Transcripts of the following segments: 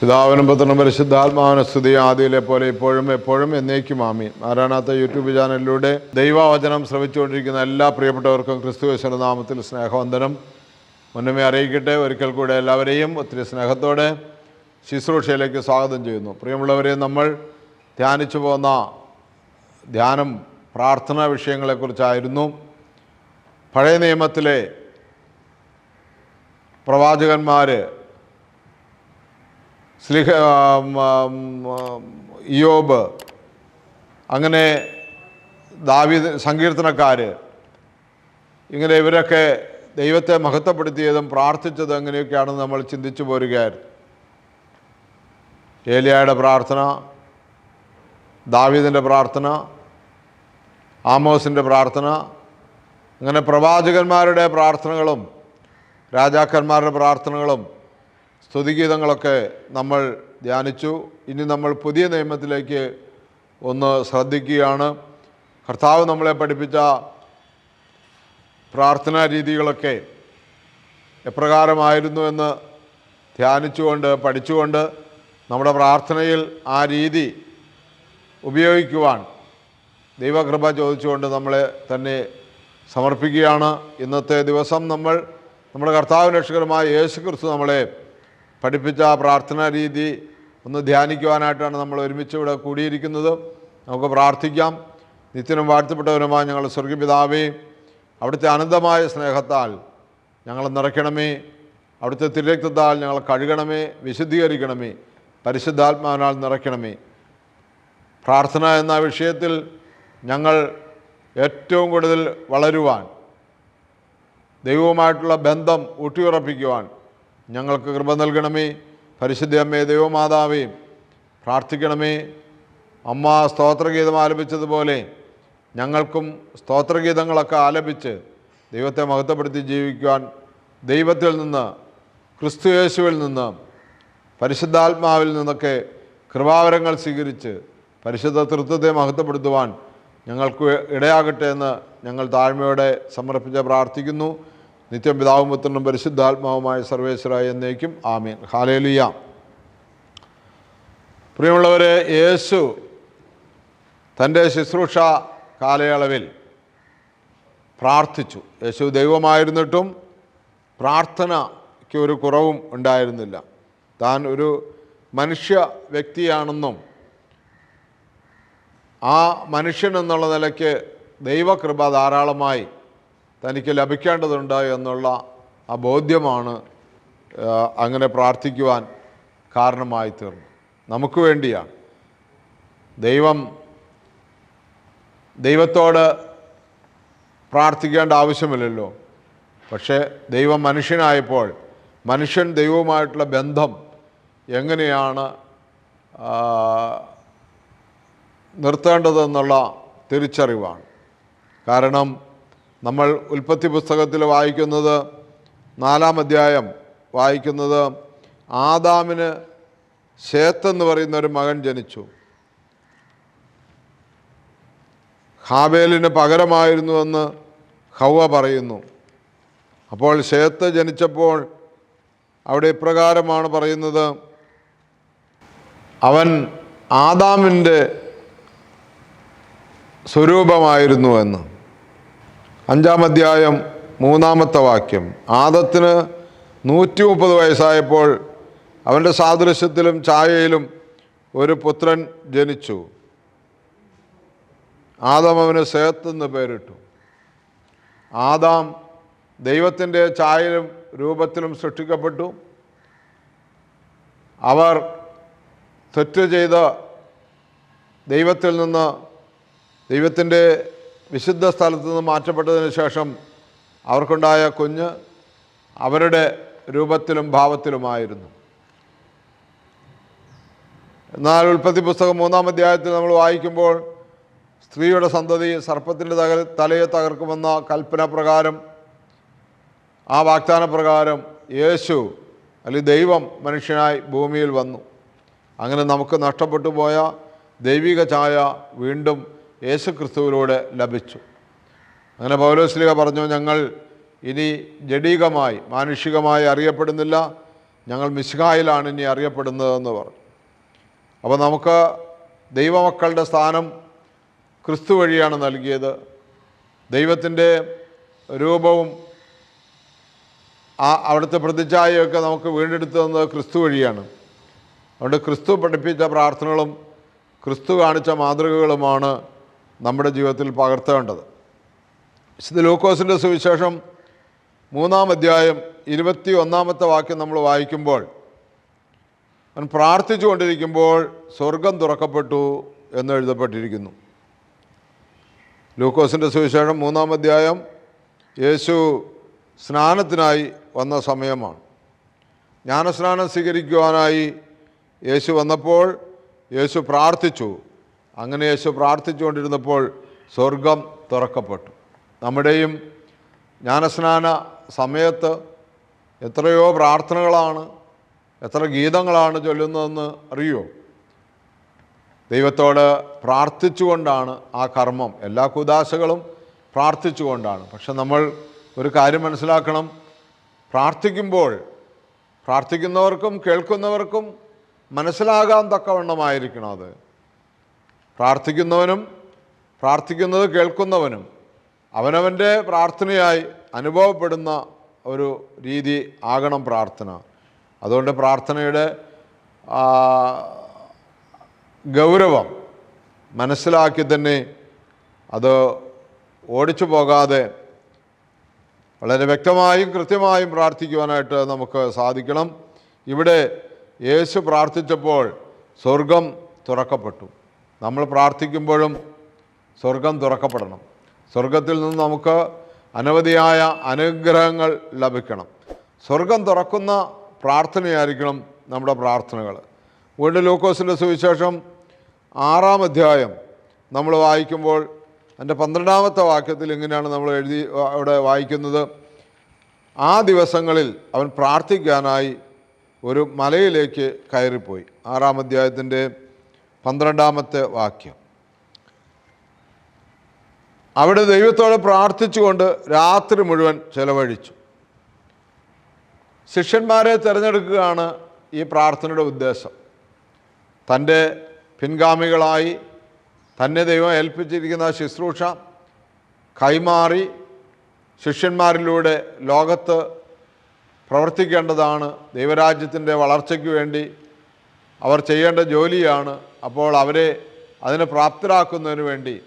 പിതാവിനും പുത്രനും പരിശുദ്ധാത്മാവിന് സ്തുതി ആദ്യയിലെ പോലെ ഇപ്പോഴും എപ്പോഴും എന്നേക്കും ആമീൻ. ആരാണാത്ത യൂട്യൂബ് ചാനലിലൂടെ ദൈവവചനം ശ്രമിച്ചുകൊണ്ടിരിക്കുന്ന എല്ലാ പ്രിയപ്പെട്ടവർക്കും ക്രിസ്തു നാമത്തിൽ സ്നേഹവന്ദനം. മുന്നമേ അറിയിക്കട്ടെ. ഒരിക്കൽ കൂടെ എല്ലാവരെയും ഒത്തിരി സ്നേഹത്തോടെ ശുശ്രൂഷയിലേക്ക് സ്വാഗതം ചെയ്യുന്നു. പ്രിയമുള്ളവരെ നമ്മൾ ധ്യാനിച്ചു പോകുന്ന ധ്യാനം പ്രാർത്ഥനാ വിഷയങ്ങളെക്കുറിച്ചായിരുന്നു. പഴയ നിയമത്തിലെ പ്രവാചകന്മാർ സ്ലിഹ ഇയോബ് അങ്ങനെ ദാവീദ് സങ്കീർത്തനക്കാർ ഇങ്ങനെ ഇവരൊക്കെ ദൈവത്തെ മഹത്വപ്പെടുത്തിയതും പ്രാർത്ഥിച്ചതും എങ്ങനെയൊക്കെയാണെന്ന് നമ്മൾ ചിന്തിച്ചു പോരുകയായിരുന്നു. ഏലിയായുടെ പ്രാർത്ഥന ദാവീദിന്റെ പ്രാർത്ഥന ആമോസിന്റെ പ്രാർത്ഥന അങ്ങനെ പ്രവാചകന്മാരുടെ പ്രാർത്ഥനകളും രാജാക്കന്മാരുടെ പ്രാർത്ഥനകളും സ്തുതിഗീതങ്ങളൊക്കെ നമ്മൾ ധ്യാനിച്ചു. ഇനി നമ്മൾ പുതിയ നിയമത്തിലേക്ക് ഒന്ന് ശ്രദ്ധിക്കുകയാണ്. കർത്താവ് നമ്മളെ പഠിപ്പിച്ച പ്രാർത്ഥനാ രീതികളൊക്കെ എപ്രകാരമായിരുന്നു എന്ന് ധ്യാനിച്ചുകൊണ്ട് പഠിച്ചുകൊണ്ട് നമ്മുടെ പ്രാർത്ഥനയിൽ ആ രീതി ഉപയോഗിക്കുവാൻ ദൈവകൃപ ചോദിച്ചുകൊണ്ട് നമ്മളെ തന്നെ സമർപ്പിക്കുകയാണ്. ഇന്നത്തെ ദിവസം നമ്മൾ നമ്മുടെ കർത്താവ് രക്ഷകരമായ യേശു ക്രിസ്തു നമ്മളെ പഠിപ്പിച്ച പ്രാർത്ഥനാ രീതി ഒന്ന് ധ്യാനിക്കുവാനായിട്ടാണ് നമ്മൾ ഒരുമിച്ച് ഇവിടെ കൂടിയിരിക്കുന്നത്. നമുക്ക് പ്രാർത്ഥിക്കാം. നിത്യനും വാഴ്ത്തപ്പെട്ടവരുമായ ഞങ്ങൾ സ്വർഗപിതാവേ അവിടുത്തെ അനന്തമായ സ്നേഹത്താൽ ഞങ്ങൾ നിറയ്ക്കണമേ. അവിടുത്തെ തിരക്തത്താൽ ഞങ്ങൾ കഴുകണമേ വിശുദ്ധീകരിക്കണമേ പരിശുദ്ധാത്മാവിനാൽ നിറയ്ക്കണമേ. പ്രാർത്ഥന എന്ന വിഷയത്തിൽ ഞങ്ങൾ ഏറ്റവും കൂടുതൽ വളരുവാൻ ദൈവവുമായിട്ടുള്ള ബന്ധം ഊട്ടിയുറപ്പിക്കുവാൻ ഞങ്ങൾക്ക് കൃപ നൽകണമേ. പരിശുദ്ധ അമ്മേ ദൈവമാതാവേ പ്രാർത്ഥിക്കണമേ. അമ്മ സ്തോത്രഗീതം ആലപിച്ചതുപോലെ ഞങ്ങൾക്കും സ്തോത്രഗീതങ്ങളൊക്കെ ആലപിച്ച് ദൈവത്തെ മഹത്വപ്പെടുത്തി ജീവിക്കുവാൻ ദൈവത്തിൽ നിന്ന് ക്രിസ്തുയേശുവിൽ നിന്ന് പരിശുദ്ധാത്മാവിൽ നിന്നൊക്കെ കൃപാവരങ്ങൾ സ്വീകരിച്ച് പരിശുദ്ധ തൃത്വത്തെ മഹത്വപ്പെടുത്തുവാൻ ഞങ്ങൾക്ക് ഇടയാകട്ടെ എന്ന് ഞങ്ങൾ താഴ്മയോടെ സമർപ്പിച്ച് പ്രാർത്ഥിക്കുന്നു. നിത്യം പിതാവും പുത്രനും പരിശുദ്ധാത്മാവുമായ സർവേശ്വരായ എന്നേക്കും ആമീൻ. ഹാലേലിയ പ്രിയമുള്ളവരെ യേശു തന്റെ ശുശ്രൂഷ കാലയളവിൽ പ്രാർത്ഥിച്ചു. യേശു ദൈവമായിരുന്നിട്ടും പ്രാർത്ഥനയ്ക്ക് ഒരു കുറവും ഉണ്ടായിരുന്നില്ല. താൻ ഒരു മനുഷ്യ വ്യക്തിയാണെന്നും ആ മനുഷ്യൻ എന്നുള്ള നിലയ്ക്ക് ദൈവകൃപ ധാരാളമായി തനിക്ക് ലഭിക്കേണ്ടതുണ്ട് എന്നുള്ള ആ ബോധ്യമാണ് അങ്ങനെ പ്രാർത്ഥിക്കുവാൻ കാരണമായി തീർന്നു. നമുക്ക് വേണ്ടിയാണ്. ദൈവം ദൈവത്തോട് പ്രാർത്ഥിക്കേണ്ട ആവശ്യമില്ലല്ലോ. പക്ഷേ ദൈവം മനുഷ്യനായപ്പോൾ മനുഷ്യൻ ദൈവവുമായിട്ടുള്ള ബന്ധം എങ്ങനെയാണ് നിർത്തേണ്ടതെന്നുള്ള തിരിച്ചറിവാണ്. കാരണം നമ്മൾ ഉൽപ്പത്തി പുസ്തകത്തിൽ വായിക്കുന്നത് നാലാം അധ്യായം വായിക്കുന്നത് ആദാമിന് ശേത്ത് എന്ന് പറയുന്ന ഒരു മകൻ ജനിച്ചു. ഹാബേലിന് പകരമായിരുന്നുവെന്ന് ഹൗവ പറയുന്നു. അപ്പോൾ ശേത്ത് ജനിച്ചപ്പോൾ അവിടെ ഇപ്രകാരമാണ് പറയുന്നത് അവൻ ആദാമിന്റെ സ്വരൂപമായിരുന്നു എന്ന്. അഞ്ചാം അധ്യായം മൂന്നാമത്തെ വാക്യം. ആദത്തിന് നൂറ്റി മുപ്പത് വയസ്സായപ്പോൾ അവന്റെ സാദൃശ്യത്തിലും ഛായയിലും ഒരു പുത്രൻ ജനിച്ചു. ആദം അവന് സേത്ത് എന്ന് പേരിട്ടു. ആദാം ദൈവത്തിന്റെ ഛായയിലും രൂപത്തിലും സൃഷ്ടിക്കപ്പെട്ടു. അവർ തെറ്റ് ചെയ്ത് ദൈവത്തിൽ നിന്ന് ദൈവത്തിന്റെ വിശുദ്ധ സ്ഥലത്ത് നിന്ന് മാറ്റപ്പെട്ടതിന് ശേഷം അവർക്കുണ്ടായ കുഞ്ഞ് അവരുടെ രൂപത്തിലും ഭാവത്തിലുമായിരുന്നു. എന്നാൽ ഉൽപ്പത്തി പുസ്തകം മൂന്നാം അധ്യായത്തിൽ നമ്മൾ വായിക്കുമ്പോൾ സ്ത്രീയുടെ സന്തതി സർപ്പത്തിന്റെ തക തലയെ തകർക്കുമെന്ന കൽപ്പന പ്രകാരം ആ വാഗ്ദാന പ്രകാരം യേശു അല്ലെങ്കിൽ ദൈവം മനുഷ്യനായി ഭൂമിയിൽ വന്നു. അങ്ങനെ നമുക്ക് നഷ്ടപ്പെട്ടു പോയ ദൈവിക ഛായ വീണ്ടും യേശു ക്രിസ്തുവിലൂടെ ലഭിച്ചു. അങ്ങനെ പൗലോസ്ലിക പറഞ്ഞു ഞങ്ങൾ ഇനി ജഡീകമായി മാനുഷികമായി അറിയപ്പെടുന്നില്ല. ഞങ്ങൾ മിശിഹായിലാണ് ഇനി അറിയപ്പെടുന്നതെന്ന് പറഞ്ഞു. അപ്പോൾ നമുക്ക് ദൈവമക്കളുടെ സ്ഥാനം ക്രിസ്തു വഴിയാണ് നൽകിയത്. ദൈവത്തിന്റെ രൂപവും ആ അവിടുത്തെ പ്രതിച്ഛായയൊക്കെ നമുക്ക് വീണ്ടെടുത്തു തന്നത് ക്രിസ്തു വഴിയാണ്. അതുകൊണ്ട് ക്രിസ്തു പഠിപ്പിച്ച പ്രാർത്ഥനകളും ക്രിസ്തു കാണിച്ച മാതൃകകളുമാണ് നമ്മുടെ ജീവിതത്തിൽ പകർത്തേണ്ടത്. വിശുദ്ധ ലൂക്കോസിന്റെ സുവിശേഷം മൂന്നാം അധ്യായം ഇരുപത്തി ഒന്നാമത്തെ വാക്യം നമ്മൾ വായിക്കുമ്പോൾ അവൻ പ്രാർത്ഥിച്ചു കൊണ്ടിരിക്കുമ്പോൾ സ്വർഗം തുറക്കപ്പെട്ടു എന്ന് എഴുതപ്പെട്ടിരിക്കുന്നു. ലൂക്കോസിന്റെ സുവിശേഷം മൂന്നാം അധ്യായം യേശു സ്നാനത്തിനായി വന്ന സമയമാണ്. ജ്ഞാനസ്നാനം സ്വീകരിക്കുവാനായി യേശു വന്നപ്പോൾ യേശു പ്രാർത്ഥിച്ചു. അങ്ങനെ യേശു പ്രാർത്ഥിച്ചുകൊണ്ടിരുന്നപ്പോൾ സ്വർഗം തുറക്കപ്പെട്ടു. നമ്മുടെയും ജ്ഞാനസ്നാന സമയത്ത് എത്രയോ പ്രാർത്ഥനകളാണ് എത്ര ഗീതങ്ങളാണ് ചൊല്ലുന്നതെന്ന് അറിയോ? ദൈവത്തോട് പ്രാർത്ഥിച്ചുകൊണ്ടാണ് ആ കർമ്മം. എല്ലാ കുദാശകളും പ്രാർത്ഥിച്ചുകൊണ്ടാണ്. പക്ഷെ നമ്മൾ ഒരു കാര്യം മനസ്സിലാക്കണം. പ്രാർത്ഥിക്കുമ്പോൾ പ്രാർത്ഥിക്കുന്നവർക്കും കേൾക്കുന്നവർക്കും മനസ്സിലാകാൻ തക്കവണ്ണമായിരിക്കണം അത്. പ്രാർത്ഥിക്കുന്നവനും പ്രാർത്ഥിക്കുന്നത് കേൾക്കുന്നവനും അവനവന്റെ പ്രാർത്ഥനയായി അനുഭവപ്പെടുന്ന ഒരു രീതി ആകണം പ്രാർത്ഥന. അതുകൊണ്ട് പ്രാർത്ഥനയുടെ ഗൗരവം മനസ്സിലാക്കി തന്നെ അത് ഓടിച്ചു പോകാതെ വളരെ വ്യക്തമായും കൃത്യമായും പ്രാർത്ഥിക്കുവാനായിട്ട് നമുക്ക് സാധിക്കണം. ഇവിടെ യേശു പ്രാർത്ഥിച്ചപ്പോൾ സ്വർഗം തുറക്കപ്പെട്ടു. നമ്മൾ പ്രാർത്ഥിക്കുമ്പോഴും സ്വർഗം തുറക്കപ്പെടണം. സ്വർഗത്തിൽ നിന്ന് നമുക്ക് അനവധിയായ അനുഗ്രഹങ്ങൾ ലഭിക്കണം. സ്വർഗം തുറക്കുന്ന പ്രാർത്ഥനയായിരിക്കണം നമ്മുടെ പ്രാർത്ഥനകൾ. വീണ്ടും ലൂക്കോസിന്റെ സുവിശേഷം ആറാം അധ്യായം നമ്മൾ വായിക്കുമ്പോൾ എന്റെ പന്ത്രണ്ടാമത്തെ വാക്യത്തിൽ ഇങ്ങനെയാണ് നമ്മൾ എഴുതി അവിടെ വായിക്കുന്നത്? ആ ദിവസങ്ങളിൽ അവൻ പ്രാർത്ഥിക്കാനായി ഒരു മലയിലേക്ക് കയറിപ്പോയി. ആറാം അധ്യായത്തിന്റെ പന്ത്രണ്ടാമത്തെ വാക്യം. അവിടെ ദൈവത്തോട് പ്രാർത്ഥിച്ചുകൊണ്ട് രാത്രി മുഴുവൻ ചെലവഴിച്ചു. ശിഷ്യന്മാരെ തിരഞ്ഞെടുക്കുകയാണ് ഈ പ്രാർത്ഥനയുടെ ഉദ്ദേശം. തന്റെ പിൻഗാമികളായി തന്നെ ദൈവം ഏൽപ്പിച്ചിരിക്കുന്ന ശുശ്രൂഷ കൈമാറി ശിഷ്യന്മാരിലൂടെ ലോകത്ത് പ്രവർത്തിക്കേണ്ടതാണ് ദൈവരാജ്യത്തിന്റെ വളർച്ചയ്ക്ക് വേണ്ടി അവർ ചെയ്യേണ്ട ജോലിയാണ് അപ്പോൾ അവരെ അതിനെ പ്രാപ്തരാക്കുന്നതിന് വേണ്ടി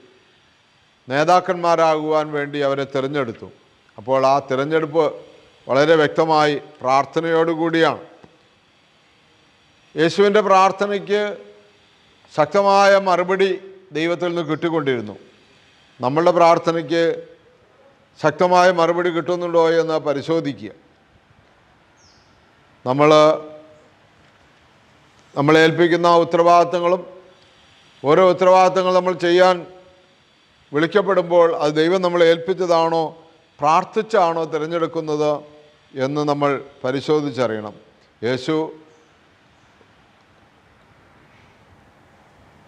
നേതാക്കന്മാരാകുവാൻ വേണ്ടി അവരെ തിരഞ്ഞെടുത്തു. അപ്പോൾ ആ തിരഞ്ഞെടുപ്പ് വളരെ വ്യക്തമായി പ്രാർത്ഥനയോടുകൂടിയാണ്. യേശുവിന്റെ പ്രാർത്ഥനയ്ക്ക് ശക്തമായ മറുപടി ദൈവത്തിൽ നിന്ന് കിട്ടിക്കൊണ്ടിരുന്നു. നമ്മളുടെ പ്രാർത്ഥനയ്ക്ക് ശക്തമായ മറുപടി കിട്ടുന്നുണ്ടോ എന്ന് പരിശോധിക്കുക. നമ്മൾ നമ്മളെ ഏൽപ്പിക്കുന്ന ഉത്തരവാദിത്തങ്ങളും ഓരോ ഉത്തരവാദിത്തങ്ങൾ നമ്മൾ ചെയ്യാൻ വിളിക്കപ്പെടുമ്പോൾ അത് ദൈവം നമ്മളെ ഏൽപ്പിച്ചതാണോ പ്രാർത്ഥിച്ചാണോ തിരഞ്ഞെടുക്കുന്നത് എന്ന് നമ്മൾ പരിശോധിച്ചറിയണം. യേശു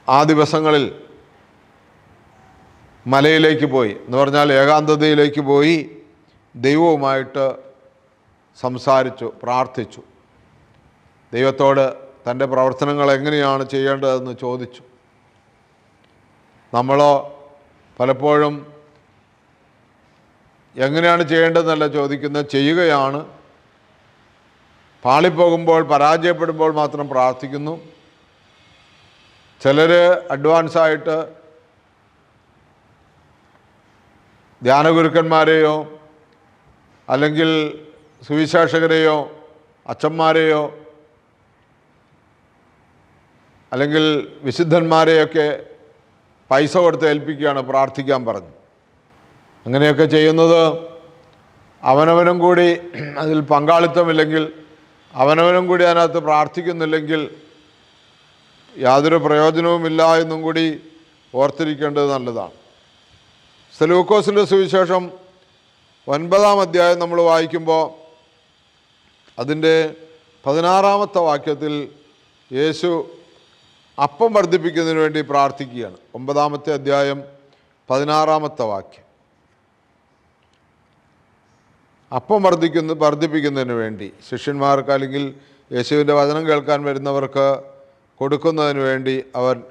ആ ദിവസങ്ങളിൽ മലയിലേക്ക് പോയി. എന്ന് പറഞ്ഞാൽ ഏകാന്തതയിലേക്ക് പോയി ദൈവവുമായിട്ട് സംസാരിച്ചു പ്രാർത്ഥിച്ചു. ദൈവത്തോട് തന്റെ പ്രവർത്തനങ്ങൾ എങ്ങനെയാണ് ചെയ്യേണ്ടതെന്ന് ചോദിച്ചു. നമ്മളോ പലപ്പോഴും എങ്ങനെയാണ് ചെയ്യേണ്ടതെന്നല്ല ചോദിക്കുന്നത് ചെയ്യുകയാണ്. പാളിപ്പോകുമ്പോൾ പരാജയപ്പെടുമ്പോൾ മാത്രം പ്രാർത്ഥിക്കുന്നു. ചിലർ അഡ്വാൻസായിട്ട് ധ്യാനഗുരുക്കന്മാരെയോ അല്ലെങ്കിൽ സുവിശേഷകരെയോ അച്ഛന്മാരെയോ അല്ലെങ്കിൽ വിശുദ്ധന്മാരെയൊക്കെ പൈസ കൊടുത്ത് ഏൽപ്പിക്കുകയാണ് പ്രാർത്ഥിക്കാൻ പറഞ്ഞു. അങ്ങനെയൊക്കെ ചെയ്യുന്നത് അവനവനും കൂടി അതിൽ പങ്കാളിത്തമില്ലെങ്കിൽ അവനവനും കൂടി അതിനകത്ത് പ്രാർത്ഥിക്കുന്നില്ലെങ്കിൽ യാതൊരു പ്രയോജനവുമില്ല എന്നും കൂടി ഓർത്തിരിക്കേണ്ടത് നല്ലതാണ്. സെലൂക്കോസിന്റെ സുവിശേഷം ഒൻപതാം അധ്യായം നമ്മൾ വായിക്കുമ്പോൾ അതിന്റെ പതിനാറാമത്തെ വാക്യത്തിൽ യേശു അപ്പം വർദ്ധിപ്പിക്കുന്നതിന് വേണ്ടി പ്രാർത്ഥിക്കുകയാണ്. ഒമ്പതാമത്തെ അധ്യായം പതിനാറാമത്തെ വാക്യം. അപ്പം വർദ്ധിക്കുന്ന വർദ്ധിപ്പിക്കുന്നതിന് വേണ്ടി ശിഷ്യന്മാർക്ക് അല്ലെങ്കിൽ യേശുവിന്റെ വചനം കേൾക്കാൻ വരുന്നവർക്ക് കൊടുക്കുന്നതിന് വേണ്ടി അവൻ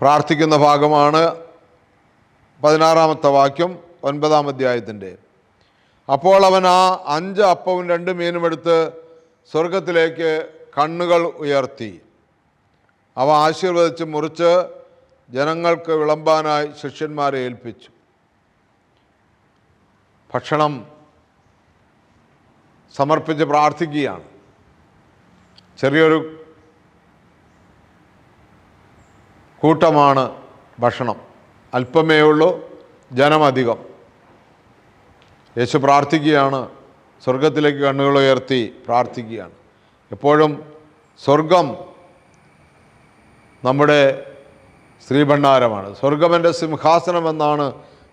പ്രാർത്ഥിക്കുന്ന ഭാഗമാണ് പതിനാറാമത്തെ വാക്യം ഒൻപതാം അധ്യായത്തിന്റെ. അപ്പോൾ അവൻ ആ അഞ്ച് അപ്പവും രണ്ട് മീനും എടുത്ത് സ്വർഗത്തിലേക്ക് കണ്ണുകൾ ഉയർത്തി. അവ ആശീർവദിച്ച് മുറിച്ച് ജനങ്ങൾക്ക് വിളമ്പാനായി ശിഷ്യന്മാരെ ഏൽപ്പിച്ചു. ഭക്ഷണം സമർപ്പിച്ച് പ്രാർത്ഥിക്കുകയാണ്. ചെറിയൊരു കൂട്ടമാണ് ഭക്ഷണം. അല്പമേ ഉള്ളൂ ജനമധികം യേശു പ്രാർത്ഥിക്കുകയാണ് സ്വർഗത്തിലേക്ക് കണ്ണുകൾ ഉയർത്തി പ്രാർത്ഥിക്കുകയാണ്. എപ്പോഴും സ്വർഗം നമ്മുടെ ശ്രീഭണ്ഡാരമാണ്. സ്വർഗമെന്റെ സിംഹാസനമെന്നാണ്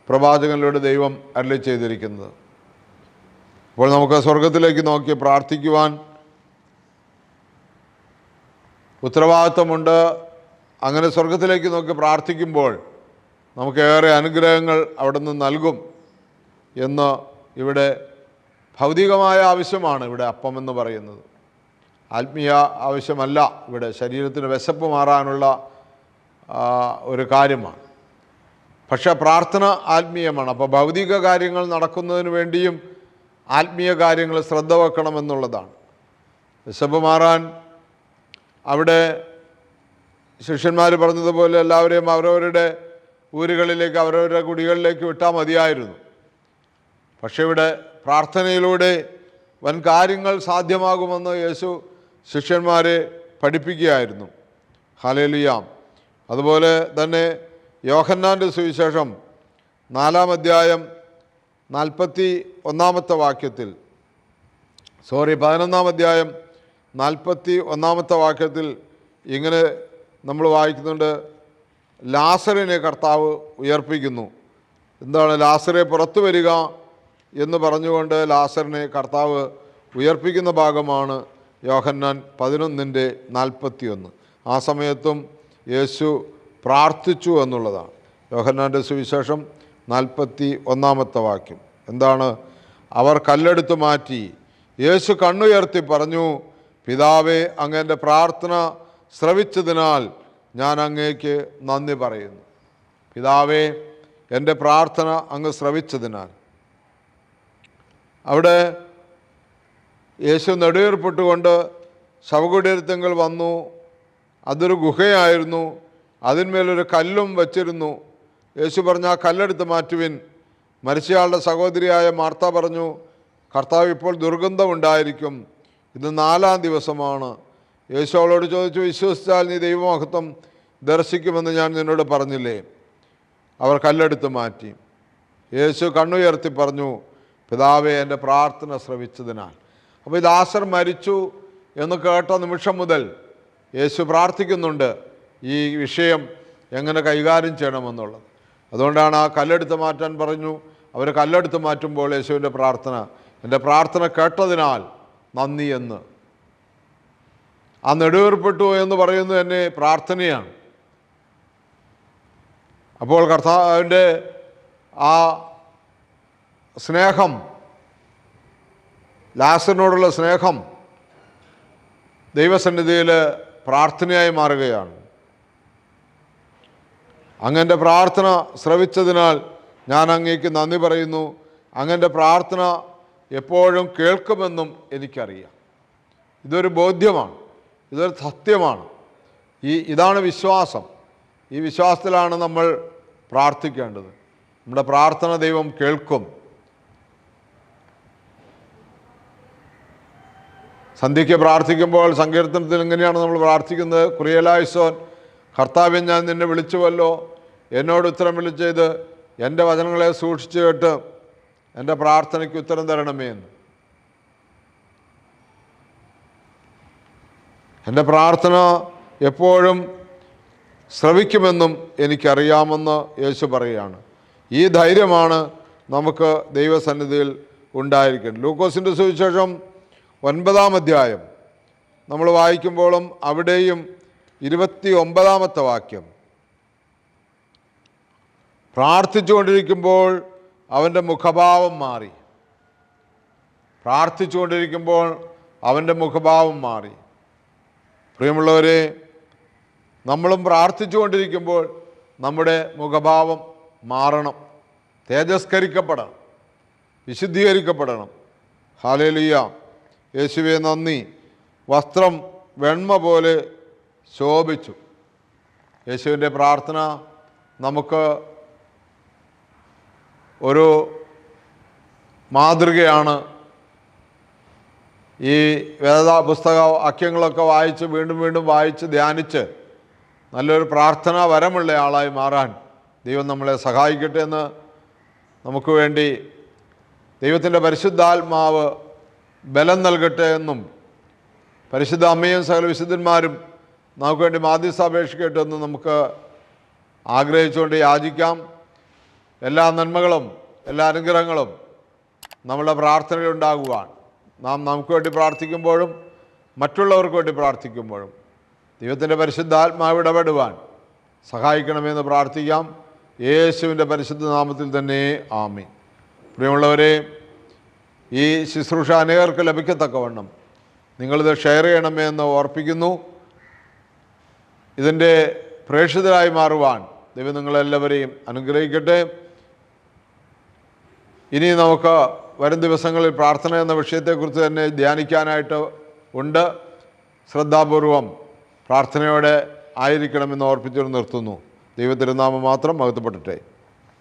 പ്രവാചകനിലൂടെ ദൈവം അരളി ചെയ്തിരിക്കുന്നത്. അപ്പോൾ നമുക്ക് സ്വർഗത്തിലേക്ക് നോക്കി പ്രാർത്ഥിക്കുവാൻ ഉത്തരവാദിത്വമുണ്ട്. അങ്ങനെ സ്വർഗത്തിലേക്ക് നോക്കി പ്രാർത്ഥിക്കുമ്പോൾ നമുക്ക് ഏറെ അനുഗ്രഹങ്ങൾ അവിടെ നിന്ന് നൽകും എന്ന് ഇവിടെ ഭൗതികമായ ആവശ്യമാണ് ഇവിടെ അപ്പം എന്ന് പറയുന്നത്. ആത്മീയ ആവശ്യമല്ല. ഇവിടെ ശരീരത്തിന് വിശപ്പ് മാറാനുള്ള ഒരു കാര്യമാണ്. പക്ഷേ പ്രാർത്ഥന ആത്മീയമാണ്. അപ്പോൾ ഭൗതിക കാര്യങ്ങൾ നടക്കുന്നതിന് വേണ്ടിയും ആത്മീയ കാര്യങ്ങൾ ശ്രദ്ധ വെക്കണമെന്നുള്ളതാണ് വിശപ്പ് മാറാൻ അവിടെ ശിഷ്യന്മാർ പറഞ്ഞതുപോലെ എല്ലാവരെയും അവരവരുടെ ഊരുകളിലേക്ക് അവരവരുടെ കുടികളിലേക്ക് വിട്ടാൽ മതിയായിരുന്നു. പക്ഷേ ഇവിടെ പ്രാർത്ഥനയിലൂടെ വൻ കാര്യങ്ങൾ സാധ്യമാകുമെന്ന് യേശു ശിഷ്യന്മാരെ പഠിപ്പിക്കുകയായിരുന്നു. ഹലേലുയാം അതുപോലെ തന്നെ യോഹന്നാന്റെ സുവിശേഷം നാലാം അധ്യായം നാൽപ്പത്തി ഒന്നാമത്തെ വാക്യത്തിൽ സോറി പതിനൊന്നാം അധ്യായം നാൽപ്പത്തി ഒന്നാമത്തെ വാക്യത്തിൽ ഇങ്ങനെ നമ്മൾ വായിക്കുന്നുണ്ട്. ലാസറിനെ കർത്താവ് ഉയർപ്പിക്കുന്നു. എന്താണ് ലാസറെ പുറത്തു വരിക എന്ന് പറഞ്ഞുകൊണ്ട് ലാസറിനെ കർത്താവ് ഉയർപ്പിക്കുന്ന ഭാഗമാണ് യോഹന്നാൻ പതിനൊന്നിന്റെ നാൽപ്പത്തിയൊന്ന്. ആ സമയത്തും യേശു പ്രാർത്ഥിച്ചു എന്നുള്ളതാണ്. യോഹന്നാന്റെ സുവിശേഷം നാൽപ്പത്തി ഒന്നാമത്തെ വാക്യം. എന്താണ്? അവർ കല്ലെടുത്ത് മാറ്റി യേശു കണ്ണുയർത്തി പറഞ്ഞു പിതാവേ അങ്ങന്റെ പ്രാർത്ഥന ശ്രവിച്ചതിനാൽ ഞാൻ അങ്ങേക്ക് നന്ദി പറയുന്നു. പിതാവേ എന്റെ പ്രാർത്ഥന അങ്ങ് ശ്രവിച്ചതിനാൽ. അവിടെ യേശു നെടുവേർപ്പെട്ടുകൊണ്ട് ശവകുടീരത്തെങ്കിൽ വന്നു. അതൊരു ഗുഹയായിരുന്നു. അതിന്മേലൊരു കല്ലും വച്ചിരുന്നു. യേശു പറഞ്ഞു ആ കല്ലെടുത്ത് മാറ്റുവിൻ. മരിച്ചയാളുടെ സഹോദരിയായ മാർത്ത പറഞ്ഞു കർത്താവ് ഇപ്പോൾ ദുർഗന്ധമുണ്ടായിരിക്കും ഇത് നാലാം ദിവസമാണ്. യേശു അവളോട് ചോദിച്ചു വിശ്വസിച്ചാൽ നീ ദൈവമഹത്വം ദർശിക്കുമെന്ന് ഞാൻ നിന്നോട് പറഞ്ഞില്ലേ? അവർ കല്ലെടുത്ത് മാറ്റി. യേശു കണ്ണുയർത്തി പറഞ്ഞു പിതാവെ എന്റെ പ്രാർത്ഥന ശ്രവിച്ചതിനാൽ. അപ്പോൾ ഈ ദാസർ മരിച്ചു എന്ന് കേട്ട നിമിഷം മുതൽ യേശു പ്രാർത്ഥിക്കുന്നുണ്ട് ഈ വിഷയം എങ്ങനെ കൈകാര്യം ചെയ്യണമെന്നുള്ളത്. അതുകൊണ്ടാണ് ആ കല്ലെടുത്ത് മാറ്റാൻ പറഞ്ഞു. അവർ കല്ലെടുത്ത് മാറ്റുമ്പോൾ യേശുവിന്റെ പ്രാർത്ഥന എന്റെ പ്രാർത്ഥന കേട്ടതിനാൽ നന്ദി എന്ന്. ആ നെടുവേർപ്പെട്ടു എന്ന് പറയുന്നത് തന്നെ പ്രാർത്ഥനയാണ്. അപ്പോൾ കർത്താവിന്റെ ആ സ്നേഹം ലാസറിനോടുള്ള സ്നേഹം ദൈവസന്നിധിയിൽ പ്രാർത്ഥനയായി മാറുകയാണ്. അങ്ങന്റെ പ്രാർത്ഥന ശ്രവിച്ചതിനാൽ ഞാൻ അങ്ങേക്ക് നന്ദി പറയുന്നു. അങ്ങന്റെ പ്രാർത്ഥന എപ്പോഴും കേൾക്കുമെന്നും എനിക്കറിയാം. ഇതൊരു ബോധ്യമാണ്. ഇതൊരു സത്യമാണ്. ഈ ഇതാണ് വിശ്വാസം. ഈ വിശ്വാസത്തിലാണ് നമ്മൾ പ്രാർത്ഥിക്കേണ്ടത്. നമ്മുടെ പ്രാർത്ഥന ദൈവം കേൾക്കും. സന്ധ്യയ്ക്ക് പ്രാർത്ഥിക്കുമ്പോൾ സങ്കീർത്തനത്തിൽ എങ്ങനെയാണ് നമ്മൾ പ്രാർത്ഥിക്കുന്നത്? കുറിയലായുസോൻ കർത്താവെ ഞാൻ നിന്നെ വിളിച്ചുവല്ലോ. എന്നോട് ഉത്തരം വിളിച്ചത് എന്റെ വചനങ്ങളെ സൂക്ഷിച്ചു കേട്ട് എന്റെ പ്രാർത്ഥനയ്ക്ക് ഉത്തരം തരണമേ എന്ന്. എന്റെ പ്രാർത്ഥന എപ്പോഴും ശ്രവിക്കുമെന്നും എനിക്കറിയാമെന്ന് യേശു പറയുകയാണ്. ഈ ധൈര്യമാണ് നമുക്ക് ദൈവസന്നിധിയിൽ ഉണ്ടായിരിക്കുന്നത് ലൂക്കോസിന്റെ സുവിശേഷം ഒൻപതാം അധ്യായം. നമ്മൾ വായിക്കുമ്പോഴും അവിടെയും ഇരുപത്തി ഒമ്പതാമത്തെ വാക്യം. പ്രാർത്ഥിച്ചുകൊണ്ടിരിക്കുമ്പോൾ അവന്റെ മുഖഭാവം മാറി. പ്രാർത്ഥിച്ചുകൊണ്ടിരിക്കുമ്പോൾ അവന്റെ മുഖഭാവം മാറി. പ്രിയമുള്ളവരെ നമ്മളും പ്രാർത്ഥിച്ചുകൊണ്ടിരിക്കുമ്പോൾ നമ്മുടെ മുഖഭാവം മാറണം. തേജസ്കരിക്കപ്പെടണം. വിശുദ്ധീകരിക്കപ്പെടണം. ഹാലേലിയ. യേശുവെ നന്ദി. വസ്ത്രം വെണ്മ പോലെ ശോഭിച്ചു. യേശുവിന്റെ പ്രാർത്ഥന നമുക്ക് ഒരു മാതൃകയാണ്. ഈ വേദ പുസ്തക വാക്യങ്ങളൊക്കെ വായിച്ച് വീണ്ടും വീണ്ടും വായിച്ച് ധ്യാനിച്ച് നല്ലൊരു പ്രാർത്ഥനാ വരമുള്ള ആളായി മാറാൻ ദൈവം നമ്മളെ സഹായിക്കട്ടെ എന്ന് നമുക്ക് വേണ്ടി ദൈവത്തിന്റെ പരിശുദ്ധാത്മാവ് ബലം നൽകട്ടെ എന്നും പരിശുദ്ധ അമ്മയും സകല വിശുദ്ധന്മാരും നമുക്ക് വേണ്ടി മാധ്യസ അപേക്ഷിക്കട്ടെന്ന് നമുക്ക് ആഗ്രഹിച്ചുകൊണ്ട് യാചിക്കാം. എല്ലാ നന്മകളും എല്ലാ അനുഗ്രഹങ്ങളും നമ്മുടെ പ്രാർത്ഥനയിലുണ്ടാകുവാൻ നാം നമുക്ക് വേണ്ടി പ്രാർത്ഥിക്കുമ്പോഴും മറ്റുള്ളവർക്ക് വേണ്ടി പ്രാർത്ഥിക്കുമ്പോഴും ദൈവത്തിന്റെ പരിശുദ്ധാത്മാവ് ഇടപെടുവാൻ സഹായിക്കണമെന്ന് പ്രാർത്ഥിക്കാം. യേശുവിന്റെ പരിശുദ്ധ നാമത്തിൽ തന്നെ ആമി പ്രിയമുള്ളവരെ ഈ ശുശ്രൂഷ അനേകർക്ക് ലഭിക്കത്തക്കവണ്ണം. നിങ്ങളിത് ഷെയർ ചെയ്യണമേ എന്ന് ഓർപ്പിക്കുന്നു. ഇതിന്റെ പ്രേക്ഷിതരായി മാറുവാൻ ദൈവം നിങ്ങളെല്ലാവരെയും അനുഗ്രഹിക്കട്ടെ. ഇനി നമുക്ക് വരും ദിവസങ്ങളിൽ പ്രാർത്ഥന എന്ന വിഷയത്തെക്കുറിച്ച് തന്നെ ധ്യാനിക്കാനായിട്ട് ഉണ്ട്. ശ്രദ്ധാപൂർവം പ്രാർത്ഥനയോടെ ആയിരിക്കണമെന്ന് ഓർപ്പിച്ചു നിർത്തുന്നു. ദൈവത്തിരുനാമം മാത്രം മഹത്വപ്പെടട്ടെ.